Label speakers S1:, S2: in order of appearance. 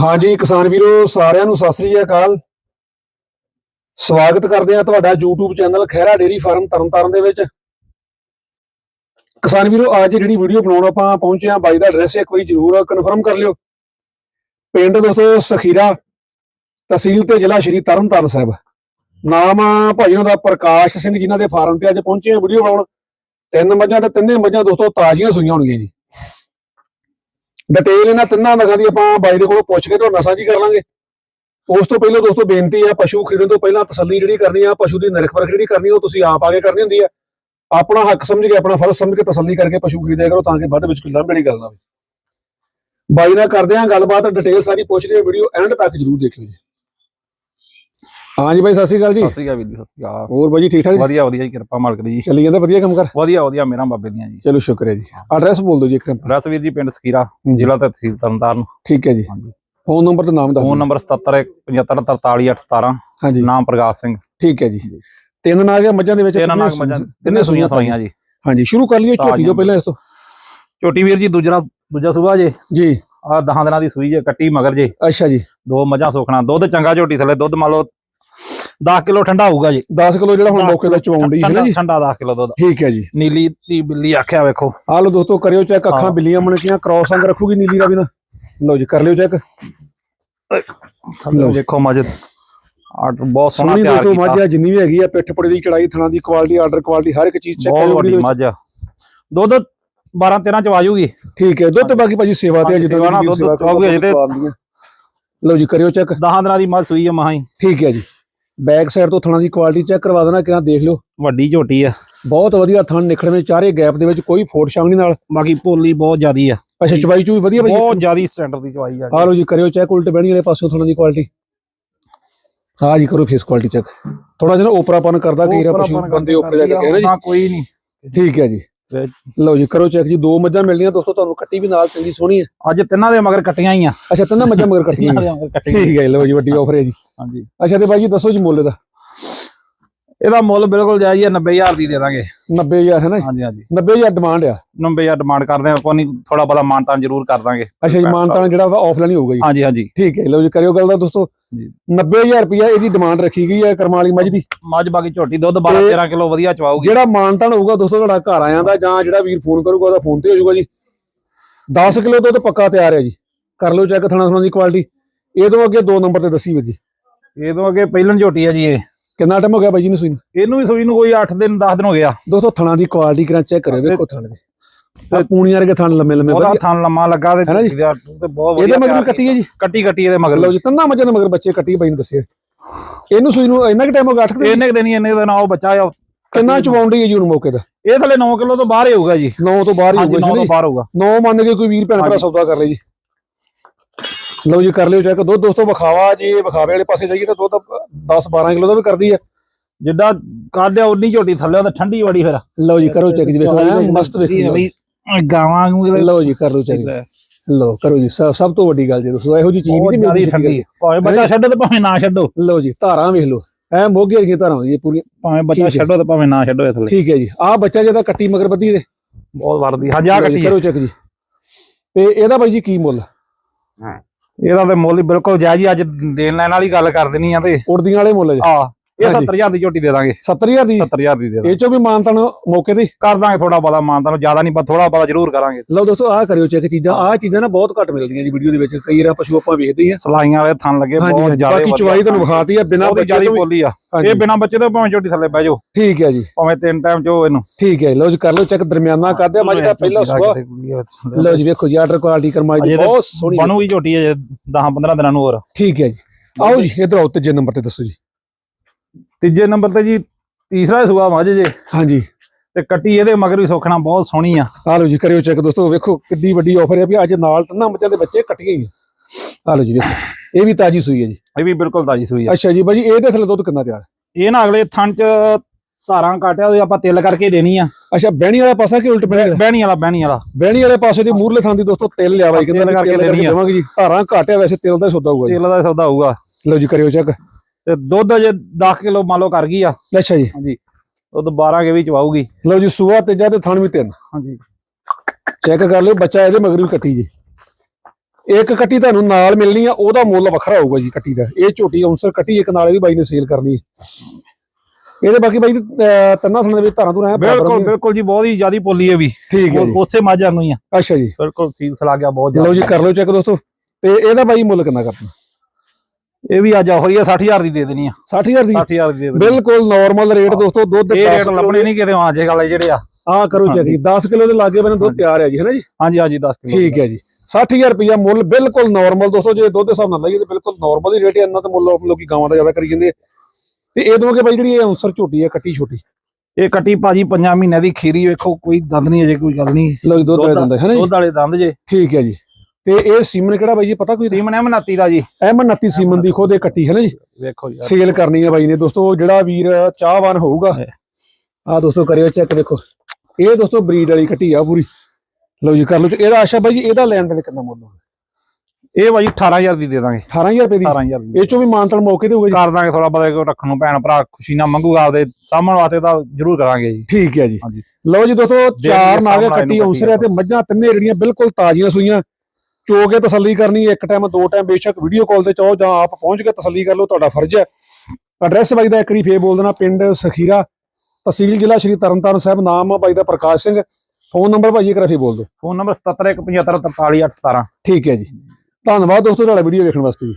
S1: ਹਾਂਜੀ ਕਿਸਾਨ ਵੀਰੋ, ਸਾਰਿਆਂ ਨੂੰ ਸਤਿ ਸ੍ਰੀ ਅਕਾਲ। ਸਵਾਗਤ ਕਰਦੇ ਆ ਤੁਹਾਡਾ YouTube channel Khaira dairy farm Tarn Taran ਦੇ ਵਿੱਚ। ਕਿਸਾਨ ਵੀਰੋ, ਅੱਜ ਜਿਹੜੀ ਵੀਡੀਓ ਬਣਾਉਣ ਆਪਾਂ ਪਹੁੰਚੇ ਆ ਬਾਈ ਦਾ ਐਡਰੈਸ ਇੱਕ ਵਾਰੀ ਜਰੂਰ ਕਨਫਰਮ ਕਰ ਲਿਓ। ਪਿੰਡ ਦੋਸਤੋ, ਸਖੀਰਾ ਤਹਿਸੀਲ ਤੇ ਜ਼ਿਲ੍ਹਾ ਸ਼੍ਰੀ ਤਰਨਤਾਰਨ ਸਾਹਿਬ। ਨਾਮ ਆ ਉਹਨਾਂ ਦਾ ਪ੍ਰਕਾਸ਼ ਸਿੰਘ ਜਿਨ੍ਹਾਂ ਦੇ ਫਾਰਮ ਤੇ ਅੱਜ ਪਹੁੰਚੇ ਆ ਵੀਡੀਓ ਬਣਾਉਣ। ਤਿੰਨ ਮੱਝਾਂ ਤੇ ਤਿੰਨੇ ਮੱਝਾਂ ਦੋਸਤੋ ਤਾਜ਼ੀਆਂ ਸੂਈਆਂ ਹੋਣਗੀਆਂ ਜੀ। ਡਿਟੇਲ ਇਹਨਾਂ ਤਿੰਨਾਂ ਨਗਾਂ ਦੀ ਆਪਾਂ ਬਾਈ ਦੇ ਕੋਲੋਂ ਪੁੱਛ ਕੇ ਤੁਹਾਨੂੰ ਸਾਂਝੀ ਕਰ ਲਾਂਗੇ। ਉਸ ਤੋਂ ਪਹਿਲਾਂ ਦੋਸਤੋ ਬੇਨਤੀ ਆ ਪਸ਼ੂ ਖਰੀਦਣ ਤੋਂ ਪਹਿਲਾਂ ਤਸੱਲੀ ਜਿਹੜੀ ਕਰਨੀ ਆ, ਪਸ਼ੂ ਦੀ ਨਿਰਖ ਪਰਖ ਜਿਹੜੀ ਕਰਨੀ ਉਹ ਤੁਸੀਂ ਆਪ ਆ ਕੇ ਕਰਨੀ ਹੁੰਦੀ ਹੈ ਆਪਣਾ ਹੱਕ ਸਮਝ ਕੇ, ਆਪਣਾ ਫਰਜ਼ ਸਮਝ ਕੇ ਤਸੱਲੀ ਕਰਕੇ ਪਸ਼ੂ ਖਰੀਦਿਆ ਕਰੋ ਤਾਂ ਕਿ ਬਾਅਦ ਵਿੱਚ ਕੋਈ ਲੰਬੜੀ ਗੱਲ ਨਾ ਹੋਵੇ ਬਾਈ ਨਾਲ ਕਰਦੇ ਆ ਗੱਲਬਾਤ ਡਿਟੇਲ ਸਾਰੀ ਪੁੱਛਦੇ ਆ ਵੀਡੀਓ ਐਂਡ ਤੱਕ ਜਰੂਰ ਦੇਖਿਓ ਜੀ। ਹਾਂਜੀ ਬਾਈ ਸਤਿ ਸ਼੍ਰੀ ਅਕਾਲ ਜੀ।
S2: ਸਤਿ ਸ੍ਰੀ ਅਕਾਲ ਵੀਰ ਜੀ ਸਤਿ ਸ੍ਰੀ ਅਕਾਲ।
S1: ਹੋਰ ਬਾਈ ਜੀ ਠੀਕ ਠਾਕ ਜੀ?
S2: ਵਧੀਆ ਵਧੀਆ ਜੀ ਕਿਰਪਾ ਮਾਲਕ ਦੀ। ਜੀ
S1: ਚੱਲੀ ਜਾਂਦਾ ਵਧੀਆ ਕੰਮ ਕਰ।
S2: ਵਧੀਆ ਵਧੀਆ ਮੇਰਾ ਬਾਬੇ ਦੀਆਂ ਜੀ।
S1: ਚਲੋ ਸ਼ੁਕਰ ਹੈ ਜੀ। ਐਡਰੈਸ ਬੋਲ ਦਿਓ ਜੀ ਇੱਕ ਵਾਰ
S2: ਰਸ ਵੀਰ ਜੀ ਪਿੰਡ ਸਕੀਰਾ ਜ਼ਿਲ੍ਹਾ ਤਹਿਸੀਲ ਤਰਨਤਾਰਨ।
S1: ਠੀਕ ਹੈ ਜੀ। ਫੋਨ ਨੰਬਰ ਤੇ ਨਾਮ ਦੱਸ
S2: ਫੋਨ ਨੰਬਰ 7775433817
S1: ਹਾਂਜੀ।
S2: ਨਾਮ ਪ੍ਰਕਾਸ਼ ਸਿੰਘ।
S1: ਠੀਕ ਹੈ ਜੀ। ਤਿੰਨ ਨਾਗ ਮੱਝਾਂ ਦੇ ਵਿੱਚ
S2: ਨਾਮ
S1: ਕਿੰਨੀਆਂ
S2: ਮੱਝਾਂ
S1: ਸੂਈਆਂ?
S2: ਤਿੰਨੇ ਸੂਈਆਂ ਸਵਾਈਆਂ ਜੀ।
S1: ਹਾਂਜੀ ਸ਼ੁਰੂ ਕਰ ਲਈਏ ਝੋਟੀ ਤੋਂ। ਪਹਿਲਾਂ ਇਸ ਤੋਂ।
S2: ਝੋਟੀ ਵੀਰ ਜੀ ਦੂਜਾ ਦੂਜਾ ਸੂਆ ਜੇ।
S1: ਜੀ।
S2: ਆ 10 ਦਿਨਾਂ ਦੀ ਸੂਈ ਜੇ ਕੱਟੀ ਮਗਰ ਜੇ।
S1: ਅੱਛਾ ਜੀ।
S2: ਦੋ ਮੱਝਾਂ ਸੁਖਣਾ ਦੁੱਧ ਚੰਗਾ ਝੋਟੀ ਥੱਲੇ ਦੁੱਧ ਮੰਨ ਲਓ 10 ਕਿਲੋ ਠੰਡਾ ਹੋਊਗਾ ਜੀ।
S1: 10 ਕਿਲੋ ਜਿਹੜਾ ਹੁਣ ਮੌਕੇ ਦਾ ਚਵਾਉਣ ਦੀ ਹੈ ਨਾ ਜੀ?
S2: ਠੰਡਾ 10 ਕਿਲੋ ਦੁੱਧ।
S1: ਠੀਕ ਹੈ ਜੀ।
S2: ਨੀਲੀ ਦੀ ਬਿੱਲੀ ਆਖਿਆ ਵੇਖੋ।
S1: ਆ ਲਓ ਦੋਸਤੋ ਕਰਿਓ ਚੈੱਕ ਅੱਖਾਂ
S2: ਹਾਂ।
S1: ਬਿੱਲੀਆਂ ਮਣਕੀਆਂ ਕ੍ਰਾਸ ਅੰਗ ਰੱਖੂਗੀ ਨੀਲੀ ਦਾ ਵੀ ਨਾ। ਲਓ ਜੀ ਕਰ ਲਿਓ ਚੈੱਕ।
S2: ਥੱਲੇ ਵੇਖੋ ਮੱਝ। ਆਰਡਰ ਬਹੁਤ ਸੋਹਣਾ ਤਿਆਰ ਕੀਤਾ।
S1: ਮੱਝ ਆ ਜਿੰਨੀ ਵੀ ਹੈਗੀ ਆ ਪਿੱਠ ਪੜੇ ਦੀ ਚੜਾਈ ਥਣਾ ਦੀ ਕੁਆਲਿਟੀ ਆਰਡਰ ਕੁਆਲਿਟੀ ਹਰ ਇੱਕ ਚੀਜ਼ ਚੈੱਕ
S2: ਬਹੁਤ
S1: ਕਰੋ
S2: ਵੱਡੀ
S1: ਵੀਡੀਓ
S2: ਮੱਝ ਆ। ਦੁੱਧ 12 13 ਚ ਆਜੂਗੀ
S1: ਠੀਕ ਹੈ ਦੁੱਧ ਬਾਕੀ ਭਾਜੀ ਸੇਵਾ ਤੇ ਜਿੱਦਾਂ
S2: ਦੁੱਧ
S1: ਸੇਵਾ ਕਰੋ,
S2: ਚਵਾਓਗੇ ਅਜੇ ਤੇ-
S1: ਪਵਾ ਦਿੰਦੀਆਂ। ਲਓ ਜੀ ਕਰਿਓ ਚੈੱਕ।
S2: 10 ਦਿਨਾਂ ਦੀ ਮੱਝ ਸੂਈ ਆ ਮਹਾਂ ਹੀ।
S1: ਠੀਕ ਹੈ ਜੀ। ਬੈਕ ਸਾਈਡ ਤੋਂ ਥਣਾ ਦੀ ਕੁਆਲਿਟੀ ਚੈੱਕ ਕਰਵਾ ਦੇਣਾ ਕਿਹਾ ਦੇਖ ਲਿਓ।
S2: ਵੱਡੀ ਝੋਟੀ ਆ।
S1: ਬਹੁਤ ਵਧੀਆ ਥਣ ਨਿਖੜਵੇਂ ਚਾਰੇ ਗੈਪ ਦੇ ਵਿੱਚ ਕੋਈ ਫੋਟ ਸ਼ਾਂਗਣੀ ਨਾਲ।
S2: ਬਾਕੀ ਪੋਲੀ ਬਹੁਤ ਜ਼ਿਆਦੀ ਆ।
S1: ਅੱਛਾ ਚਵਾਈ ਚੂਈ ਵਧੀਆ ਭਾਜੀ
S2: ਬਹੁਤ ਜ਼ਿਆਦੀ ਸਟੈਂਡਰਡ ਦੀ ਚਵਾਈ ਆ
S1: ਆ ਲਓ ਜੀ ਕਰਿਓ ਚੈੱਕ ਉਲਟ ਬਹਿਣੀ ਵਾਲੇ ਪਾਸੋਂ ਥੋੜਾ ਦੀ ਕੁਆਲਿਟੀ। ਹਾਂ ਜੀ ਕਰੋ ਫੇਸ ਕੁਆਲਿਟੀ ਚੈੱਕ ਥੋੜਾ ਜਿਹਾ ਨਾ ਓਪਰਾਪਨ ਕਰਦਾ ਕਈ ਰਾ ਪਸ਼ੂ ਬੰਦੇ ਓਪਰੇ ਦਾ ਕਰਕੇ ਹੈ ਨਾ ਜੀ।
S2: ਹਾਂ ਕੋਈ ਨਹੀਂ।
S1: ਠੀਕ ਹੈ ਜੀ। ਲਓ ਜੀ ਕਰੋ ਚੈੱਕ ਜੀ ਦੋ ਮੱਝਾਂ ਮਿਲਣੀਆਂ ਦੋਸਤੋ ਤੁਹਾਨੂੰ ਕੱਟੀ ਵੀ ਨਾਲ ਚੰਗੀ ਸੋਹਣੀ ਹੈ।
S2: ਅੱਜ ਤਿੰਨਾਂ ਦੇ ਮਗਰ ਕੱਟੀਆਂ ਹੀ ਆ
S1: ਅੱਛਾ ਤਿੰਨਾਂ ਮੱਝਾਂ ਮਗਰ ਕੱਟੀਆਂ ਠੀਕ ਹੈ ਲਓ ਜੀ ਵੱਡੀ ਆਫਰ ਹੈ ਜੀ।
S2: ਹਾਂਜੀ।
S1: ਅੱਛਾ ਤੇ ਬਾਈ ਜੀ ਦੱਸੋ ਜੀ ਮੁੱਲ ਦਾ।
S2: ਇਹਦਾ ਮੁੱਲ ਬਿਲਕੁਲ ਜਾਇਜ਼ ਆ 90000 ਦੀ ਦੇ ਦਾਂਗੇ।
S1: 90000 ਹੈ ਨਾ?
S2: ਹਾਂਜੀ ਹਾਂਜੀ।
S1: 90000 ਡਿਮਾਂਡ ਆ।
S2: 90000 ਡਿਮਾਂਡ ਕਰਦੇ ਆ ਕੋਈ ਨਹੀਂ ਥੋੜਾ ਬੜਾ ਮਾਨਤਾਨ ਜ਼ਰੂਰ ਕਰ ਦਾਂਗੇ।
S1: ਅੱਛਾ ਜੀ ਮਾਨਤਾਨ ਜਿਹੜਾ ਵਾ ਆਫਲਾਈਨ ਹੀ ਹੋਊਗਾ ਜੀ।
S2: ਹਾਂਜੀ ਹਾਂਜੀ।
S1: ਠੀਕ ਹੈ ਲਓ ਜੀ ਕਰਿਓ ਗੱਲ ਦਾ ਦੋਸਤੋ। 90000 ਰੁਪਇਆ ਇਹਦੀ ਡਿਮਾਂਡ ਰੱਖੀ ਗਈ ਹੈ ਕਰਮ ਵਾਲੀ ਮੱਝ ਦੀ।
S2: ਮੱਝ ਬਾਕੀ ਝੋਟੀ ਦੁੱਧ 12
S1: ਤੇ-
S2: 13 ਕਿਲੋ ਵਧੀਆ ਚਵਾਊਗੀ।
S1: ਜਿਹੜਾ ਮਾਨਤਾਨ ਹੋਊਗਾ ਦੋਸਤੋ ਤੁਹਾਡਾ ਘਰ ਆਇਆਂ ਦਾ ਜਾਂ ਜਿਹੜਾ ਵੀਰ ਫੋਨ ਕਰੂਗਾ ਉਹਦਾ ਫੋਨ ਤੇ ਹੋ ਜਾਊਗਾ ਜੀ। 10 ਕਿਲੋ ਦੁੱਧ ਪੱਕਾ ਤਿਆਰ ਹੈ ਜੀ। ਕਰ ਲਓ ਚੈੱਕ ਥਣਾ ਥਣਾ ਦੀ ਕੁਆਲਿਟੀ ਇਹ ਤੋਂ ਅੱਗੇ ਦੋ ਨੰਬਰ ਤੇ ਦੱਸੀ ਜੀ।
S2: ਇਹ ਤੋਂ ਅੱਗੇ ਪਹਿਲਨ ਝੋਟੀ ਆ ਜੀ ਇਹ।
S1: ਕਿੰਨਾ ਟਾਈਮ ਹੋ ਗਿਆ ਬਾਈ ਜੀ ਨੂੰ ਸੂਈ ਨੂੰ?
S2: ਇਹਨੂੰ ਵੀ ਸੂਈ ਨੂੰ ਕੋਈ 8 ਦਿਨ 10 ਦਿਨ ਹੋ ਗਿਆ।
S1: ਦੋਸਤੋ ਥਣਾ ਦੀ ਕੁਆਲਿਟੀ ਕਿਰਾਂ ਚੈੱਕ ਕਰਿਓ ਵੇਖੋ ਥਣ ਦੇ। ਆਹ ਪੂਣੀਆਂ ਵਰਗੇ ਥਣ ਲੰਮੇ ਲੰਮੇ
S2: ਉਹਦਾ ਥਣ ਲੰਮਾ ਲੱਗਾ ਤੇ
S1: ਹੈ ਨਾ ਜੀ?
S2: ਇਹਦਾ ਤੇ ਬਹੁਤ
S1: ਇਹਦੇ
S2: ਵਧੀਆ
S1: ਮਗਰ
S2: ਤਿਆਰ
S1: ਕੱਟੀ ਹੈ ਜੀ।
S2: ਕੱਟੀ ਕੱਟੀ ਇਹਦੇ ਮਗਰ।
S1: ਲਓ ਜੀ ਤੰਨਾ ਮੱਝਾਂ ਦੇ ਮਗਰ ਬੱਚੇ ਕੱਟੀ ਬਾਈ ਨੂੰ ਦੱਸਿਆ ਇਹਨੂੰ ਸੂਈ ਨੂੰ ਇੰਨਾ ਕਿ ਟਾਈਮ ਹੋ ਗਿਆ 8 ਦਿਨ
S2: ਇਹਨੇ ਕੁ ਦਿਨ ਹੀ ਇਹਨੇ ਦਾ ਉਹ ਬੱਚਾ ਆ
S1: ਕਿੰਨਾ ਚਵਾਉਂਦੀ ਹੈ ਜੀ ਹੁਣ ਮੌਕੇ ਦਾ
S2: ਇਹ ਥਲੇ 9 ਕਿਲੋ ਤੋਂ ਬਾਹਰ ਹੀ ਹੋਊਗਾ ਜੀ।
S1: 9 ਤੋਂ ਬਾਹਰ ਹੀ
S2: ਹਾਂਜੀ 9
S1: ਹੋਊਗਾ
S2: ਤੋਂ
S1: ਜੀ
S2: ਬਾਹਰ ਹੋਊਗਾ।
S1: 9 ਮੰਨ ਕੇ ਕੋਈ ਵੀਰ ਭੈਣ ਭਰਾ। ਸੌਦਾ ਕਰ ਲੈ ਜੀ। ਲਓ ਜੀ ਕਰ ਲਿਓ ਚੈੱਕ ਦੁੱਧ ਦੋਸਤੋ ਵਿਖਾਵਾ ਜੇ ਵਿਖਾਵੇ ਵਾਲੇ ਪਾਸੇ ਜਾਈਏ ਤਾਂ ਦੁੱਧ 10 12 ਕਿਲੋ ਦਾ ਵੀ ਕਰਦੀ ਹੈ।
S2: ਜਿੱਡਾ ਕਾਢਿਆ ਉਨੀ ਝੋਟੀ ਥੱਲੇ ਤਾਂ ਠੰਡੀ ਬੜੀ ਫਿਰ।
S1: ਲਓ ਜੀ ਕਰੋ ਚੈੱਕ ਜੀ ਵੇਖੋ ਐਨ ਮਸਤ ਵੇਖੀ
S2: ਬਈ ਗਾਵਾਂ ਨੂੰ
S1: ਲਓ ਜੀ ਕਰ ਲਓ ਚੈੱਕ ਲਓ ਕਰੋ ਜੀ ਸਭ ਸਭ ਤੋਂ ਵੱਡੀ ਗੱਲ ਜੀ ਦੋਸਤੋ ਇਹੋ ਜੀ ਚੀਜ਼ ਨਹੀਂ ਮਿਲਦੀ
S2: ਠੰਡੀ। ਭਾਵੇਂ ਬੱਚਾ ਛੱਡੋ ਤੇ ਭਾਵੇਂ ਨਾ ਛੱਡੋ।
S1: ਲਓ ਜੀ ਧਾਰਾਂ ਵੇਖ ਲਓ ਐ ਮੋਗੇ ਵਰਗੀਆਂ ਧਾਰਾਂ ਹੁੰਦੀਆਂ ਪੂਰੀਆਂ।
S2: ਭਾਵੇਂ ਬੱਚਾ
S1: ਹੈ।
S2: ਛੱਡੋ ਤੇ ਭਾਵੇਂ ਨਾ ਛੱਡੋ ਥੱਲੇ।
S1: ਠੀਕ ਹੈ ਜੀ ਆਹ ਬੱਚਾ ਜਿਹਦਾ ਕੱਟੀ ਮਗਰ ਬੱਧੀ ਦੇ।
S2: ਬਹੁਤ ਵਰਦੀ
S1: ਲਓ ਜੀ,
S2: ਕੱਟੀ। ਹੈ।
S1: ਕਰੋ ਚੈੱਕ ਜੀ। ਤੇ ਇਹਦਾ ਬਾਈ ਜੀ ਕੀ ਮੁੱਲ?
S2: ਇਹਦਾ ਤੇ ਮੁੱਲ ਹੀ ਬਿਲਕੁਲ ਜਾਇਜ਼ ਹੀ ਅੱਜ ਦੇਣ ਲੈਣ ਵਾਲੀ ਗੱਲ ਕਰ ਦੇਣੀ ਆ ਤੇ।
S1: ਉੜਦੀਆਂ ਵਾਲੇ ਮੁੱਲ ਜੀ।
S2: ਆ ਇਹ
S1: ਹਾਂਜੀ।
S2: 70000 ਦੀ ਝੋਟੀ ਦੇ ਦਾਂਗੇ।
S1: 70000 ਦੀ?
S2: 70000 ਦੀ ਦੇ ਦਾਂਗੇ।
S1: ਇਹ ਚੋਂ ਵੀ ਮਾਨਤਨ ਮੌਕੇ ਤੇ?
S2: ਕਰ ਦਾਂਗੇ ਥੋੜਾ ਬਹੁਤਾ ਮਾਨਤਾ ਨੂੰ ਜ਼ਿਆਦਾ ਨਹੀਂ ਪਰ ਥੋੜਾ ਬਹੁਤਾ ਜ਼ਰੂਰ ਕਰਾਂਗੇ।
S1: ਲਓ ਦੋਸਤੋ ਆਹ ਕਰਿਓ ਚੈੱਕ ਚੀਜ਼ਾਂ। ਆਹ ਚੀਜ਼ਾਂ ਨਾ ਬਹੁਤ ਘੱਟ ਮਿਲਦੀਆਂ ਜੀ ਵੀਡੀਓ ਦੇ ਵਿੱਚ। ਕਈ ਵਾਰ ਪਸ਼ੂ ਆਪਾਂ ਵੇਖਦੇ ਹੀ
S2: ਸਲਾਈਆਂ ਵਾਲੇ ਥਣ ਲੱਗੇ ਬਹੁਤ ਜ਼ਿਆਦਾ
S1: ਬਾਕੀ ਚਵਾਈ ਤੁਹਾਨੂੰ ਵਿਖਾਤੀ ਆ ਬਿਨਾਂ ਬੱਚੇ ਤੋਂ
S2: ਬੋਲੀ ਆ। ਇਹ ਬਿਨਾ ਬੱਚੇ ਤੋਂ ਭਾਵੇਂ ਝੋਟੀ ਥੱਲੇ ਬਹਿ ਜਾਓ।
S1: ਠੀਕ ਹੈ ਜੀ।
S2: ਭਾਵੇਂ ਤਿੰਨ ਟਾਈਮ ਚੋ ਇਹਨੂੰ।
S1: ਠੀਕ ਹੈ ਲਓ ਜੀ ਕਰ ਲਓ ਚੈੱਕ ਦਰਮਿਆਨਾ ਕਰਦੇ ਆ। ਮੱਝ ਦਾ ਪਹਿਲਾ ਸੁਆ ਲਓ ਜੀ ਵੇਖੋ ਜੀ ਆਰਡਰ ਕੁਆਲਿਟੀ ਕਰਮਾਈ ਦੀ
S2: ਤਾਂ
S1: ਬਹੁਤ ਸੋਹਣੀ ਹੈ।
S2: ਬਣੂਗੀ ਝੋਟੀ ਅਜੇ 10 15 ਦਿਨਾਂ ਨੂੰ ਹੋਰ।
S1: ਠੀਕ ਹੈ ਜੀ। ਆਓ ਜੀ ਇਧਰ ਆਓ ਤੀਜੇ ਨੰਬਰ ਤੇ ਦੱਸੋ ਜੀ।
S2: ਤੀਜੇ ਨੰਬਰ ਤੇ ਜੀ ਤੀਸਰਾ ਸੂਆ ਮੱਝ ਜੇ।
S1: ਹਾਂਜੀ।
S2: ਤੇ ਕੱਟੀ ਇਹਦੇ ਮਗਰ ਵੀ ਸੁਖਣਾ ਬਹੁਤ ਸੋਹਣੀ ਆ।
S1: ਆ ਲਓ ਜੀ ਕਰਿਓ ਚੈੱਕ ਦੋਸਤੋ ਵੇਖੋ ਕਿੱਡੀ ਵੱਡੀ ਆਫਰ ਹੈ ਵੀ ਅੱਜ ਨਾਲ ਤੰਨਾ ਮੱਝਾਂ ਦੇ ਬੱਚੇ ਕੱਟੀਆਂ ਹੀ ਆ। ਲਓ ਜੀ ਵੇਖੋ ਇਹ ਵੀ ਤਾਜੀ ਸੂਈ ਹੈ ਜੀ।
S2: ਇਹ ਵੀ ਬਿਲਕੁਲ ਤਾਜੀ ਸੂਈ ਆ।
S1: ਅੱਛਾ ਜੀ ਬਾਜੀ ਇਹਦੇ ਥੱਲੇ ਦੁੱਧ ਕਿੰਨਾ ਤਿਆਰ?
S2: ਇਹ ਨਾ ਅਗਲੇ ਥਣ ਚ ਧਾਰਾਂ ਕਾਟਿਆ ਉਹ ਆਪਾਂ ਤਿਲ ਕਰਕੇ ਦੇਣੀ ਆ।
S1: ਅੱਛਾ ਬਹਿਣੀ ਵਾਲਾ ਪਾਸਾ ਕਿ ਉਲਟ ਬਹਿਣੀ ਵਾਲਾ?
S2: ਬਹਿਣੀ ਵਾਲਾ ਬਹਿਣੀ ਵਾਲਾ।
S1: ਬਹਿਣੀ ਵਾਲੇ ਪਾਸੇ ਦੀ ਮੂਰਲੇ ਥਾਂ ਦੀ ਦੋਸਤੋ ਤਿਲ ਲਿਆ ਬਾਈ
S2: ਤਿਲ ਕਰਕੇ ਦੇਣੀ ਆ।
S1: ਦੇਵਾਂਗੇ ਜੀ। ਧਾਰਾਂ ਘਾਟਿਆ ਵੈਸੇ ਤਿਲ ਦਾ ਹੀ ਸੌਦਾ ਹੋਊਗਾ
S2: ਤਿਲ ਦਾ ਸੌਦਾ ਹੋਊਗਾ।
S1: ਲਓ ਜੀ ਕਰਿਓ ਚੈੱਕ।
S2: ਤੇ ਦੁੱਧ ਅਜੇ 10 ਕਿਲੋ ਮੰਨ ਲਓ ਕਰ ਗਈ ਆ।
S1: ਅੱਛਾ ਜੀ।
S2: ਹਾਂਜੀ। ਦੁੱਧ 12 ਕੇ ਵੀ ਚਵਾਊਗੀ।
S1: ਲਓ ਜੀ ਸੂਆ ਤੇਜਾ ਤੇ ਥਣ ਵੀ ਤਿੰਨ।
S2: ਹਾਂਜੀ।
S1: ਚੈੱਕ ਕਰ ਲਿਓ ਬੱਚਾ ਇਹਦੇ ਮਗਰ ਵੀ ਕੱਟੀ ਜੀ। ਇੱਕ ਕੱਟੀ ਤੁਹਾਨੂੰ ਨਾਲ ਮਿਲਣੀ ਆ ਉਹਦਾ ਮੁੱਲ ਵੱਖਰਾ ਹੋਊਗਾ ਜੀ ਕੱਟੀ ਦਾ। ਇਹ ਝੋਟੀ ਔਂਸਰ ਕੱਟੀ ਇੱਕ ਨਾਲ ਵੀ ਬਾਈ ਨੇ ਸੇਲ ਕਰਨੀ ਹੈ। ਇਹਦੇ ਬਾਕੀ ਬਾਈ ਜੀ, ਤਿੰਨਾਂ ਥਾਂ ਦੇ ਵਿੱਚ ਧਾਰਾਂ ਐਂ ਬਰਾਬਰ
S2: ਬਿਲਕੁਲ। ਬਿਲਕੁਲ ਜੀ ਬਹੁਤ ਹੀ ਜ਼ਿਆਦੀ ਪੋਲੀ ਹੈ ਵੀ।
S1: ਠੀਕ ਹੈ ਜੀ।
S2: ਉਸੇ ਮਾਝਾ ਨੂੰ ਹੀ ਆ।
S1: ਅੱਛਾ ਜੀ।
S2: ਬਿਲਕੁਲ ਸੀਲ ਸਲਾ ਗਿਆ ਬਹੁਤ
S1: ਲਓ
S2: ਜ਼ਿਆਦਾ।
S1: ਜੀ ਕਰ ਲਓ ਚੈੱਕ ਦੋਸਤੋ। ਤੇ ਇਹਦਾ ਬਾਈ ਮੁੱਲ ਕਿੰਨਾ ਕਰਨਾ?
S2: ਇਹ ਵੀ ਅੱਜ ਆਫਰ ਹੀ ਆ 60000 ਦੀ ਦੇ ਦੇਣੀ ਆ।
S1: 60000 ਦੀ?
S2: 60000 ਦੀ ਦੇ ਦੇਣੀ
S1: ਬਿਲਕੁਲ ਨਾਰਮਲ ਰੇਟ ਦੋਸਤੋ ਦੁੱਧ
S2: ਇਹ
S1: 10
S2: ਰੇਟ ਲੱਭਣੇ ਨਹੀਂ ਕਿਤੇ ਆਜੇ ਵਾਲੇ ਜਿਹੜੇ ਆ।
S1: ਆ ਕਰੋ ਚੈੱਕ ਜੀ 10 ਕਿਲੋ ਦੇ ਲਾਗੇ ਬੰਨੇ ਦੁੱਧ ਤਿਆਰ ਹੈ ਜੀ ਹੈ ਨਾ ਜੀ?
S2: ਹਾਂਜੀ ਹਾਂਜੀ 10 ਕਿਲੋ।
S1: ਠੀਕ ਹੈ ਜੀ। 60000 ਰੁਪਇਆ ਮੁੱਲ ਬਿਲਕੁਲ ਨਾਰਮਲ ਦੋਸਤੋ ਜੇ ਦੁੱਧ ਦੇ ਹਿਸਾਬ ਨਾਲ ਲਈਏ ਤੇ ਬਿਲਕੁਲ ਨਾਰਮਲ ਹੀ ਰੇਟ ਹੈ ਇੰਨਾ ਤਾਂ ਮੁੱਲ ਲੋਕੀ ਗਾਵਾਂ ਦਾ ਜ਼ਿਆਦਾ ਕਰੀ ਜਾਂਦੇ ਆ। ਤੇ ਇਹ ਦੋਗੇ ਬਾਈ ਜਿਹੜੀ ਇਹ ਅਨਸਰ ਝੋਟੀ ਹੈ ਕੱਟੀ ਛੋਟੀ?
S2: ਇਹ ਕੱਟੀ ਭਾਜੀ 5 ਮਹੀਨਿਆਂ ਦੀ ਖੀਰੀ ਵੇਖੋ ਕੋਈ ਦੰਦ ਨਹੀਂ ਅਜੇ ਕੋਈ ਗੱਲ ਨਹੀਂ।
S1: ਜੀ ਦੁੱਧ ਵਾਲੇ ਦਿੰਦਾ ਹੈ ਨਾ ਜੀ?
S2: ਦੁੱਧ ਵਾਲੇ ਦੰਦ ਜੇ।
S1: ਠੀਕ ਹੈ ਜੀ। ਤੇ ਇਹ ਸੀਮਨ ਕਿਹੜਾ ਬਾਈ ਜੀ ਪਤਾ ਕੋਈ?
S2: ਸੀਮਨ ਹੈ ਮਨਾਤੀ ਦਾ ਜੀ।
S1: ਐਮ 29 ਸੀਮਨ ਦੀ ਖੋਦੇ ਕੱਟੀ ਹੈ ਨਾ ਜੀ?
S2: ਵੇਖੋ ਯਾਰ
S1: ਸੇਲ ਕਰਨੀ ਹੈ ਬਾਈ ਨੇ। ਦੋਸਤੋ ਜਿਹੜਾ ਵੀਰ ਚਾਹਵਾਨ ਹੋਊਗਾ ਆ ਦੋਸਤੋ ਕਰਿਓ ਚੈੱਕ ਵੇਖੋ। ਇਹ ਦੋਸਤੋ ਬਰੀਡ ਵਾਲੀ ਕੱਟੀ ਆ ਪੂਰੀ। ਲਓ ਜੀ ਕਰ ਲਓ। ਇਹਦਾ ਆਸ਼ਾ ਬਾਈ ਜੀ ਇਹਦਾ ਲੈਣ ਦੇਣ ਕਿੰਨਾ ਮੁੱਲ
S2: ਇਹ ਭਾਜੀ 18000 ਦੀ ਦੇ ਦਾਂਗੇ।
S1: 18000 ਰੁਪਏ ਦੀ?
S2: 18000 ਦੀ।
S1: ਇਹ ਚੋਂ ਵੀ ਮਾਨਤਨ ਮੌਕੇ ਤੇ ਹੋਊਗਾ ਜੀ?
S2: ਕਰ ਦਾਂਗੇ ਥੋੜਾ ਬਤਾ ਕੋ ਰੱਖਣ ਨੂੰ ਭੈਣ ਭਰਾ ਖੁਸ਼ੀ ਨਾਲ ਮੰਗੂਗਾ ਆਪਦੇ ਸਾਹਮਣ ਵਾਸਤੇ ਤਾਂ ਜ਼ਰੂਰ ਕਰਾਂਗੇ ਜੀ।
S1: ਠੀਕ ਹੈ ਜੀ। ਲਓ ਜੀ ਦੋਸਤੋ ਚਾਰ ਨਾਗੇ ਕੱਟੀ
S2: ਇਹਨੂੰ
S1: ਔਂਸਰ ਹੈ ਤੇ ਮੱਝਾਂ ਤਿੰਨੇ ਜਿਹੜੀਆਂ ਬਿਲਕੁਲ ਤਾਜ਼ੀਆਂ ਸੂਈਆਂ। ਚੋ ਕੇ ਤਸੱਲੀ ਕਰਨੀ ਇੱਕ ਟਾਈਮ ਦੋ ਟਾਈਮ ਬੇਸ਼ੱਕ ਵੀਡੀਓ ਕਾਲ ਤੇ ਚਾਹੋ ਜਾਂ ਆਪ ਪਹੁੰਚ ਕੇ ਤਸੱਲੀ ਕਰ ਲਓ ਤੁਹਾਡਾ ਫਰਜ਼ ਹੈ। ਐਡਰੈਸ ਬਾਈ ਦਾ ਇੱਕ ਵਾਰੀ ਫੇਰ ਬੋਲ ਦੇਣਾ ਪਿੰਡ ਸਖੀਰਾ ਤਹਿਸੀਲ ਜ਼ਿਲ੍ਹਾ ਸ਼੍ਰੀ ਤਰਨਤਾਰਨ ਸਾਹਿਬ ਨਾਮ ਬਾਈ ਦਾ ਪ੍ਰਕਾਸ਼ ਸਿੰਘ। ਫੋਨ ਨੰਬਰ ਭਾਜੀ ਇੱਕ ਵਾਰੀ ਬੋਲ ਦਿਓ।
S2: ਫੋਨ ਨੰਬਰ 7717433817
S1: ਠੀਕ ਹੈ ਜੀ। ਧੰਨਵਾਦ ਦੋਸਤੋ ਤੁਹਾਡਾ ਵੀਡੀਓ ਵੇਖਣ ਵਾਸਤੇ ਜੀ।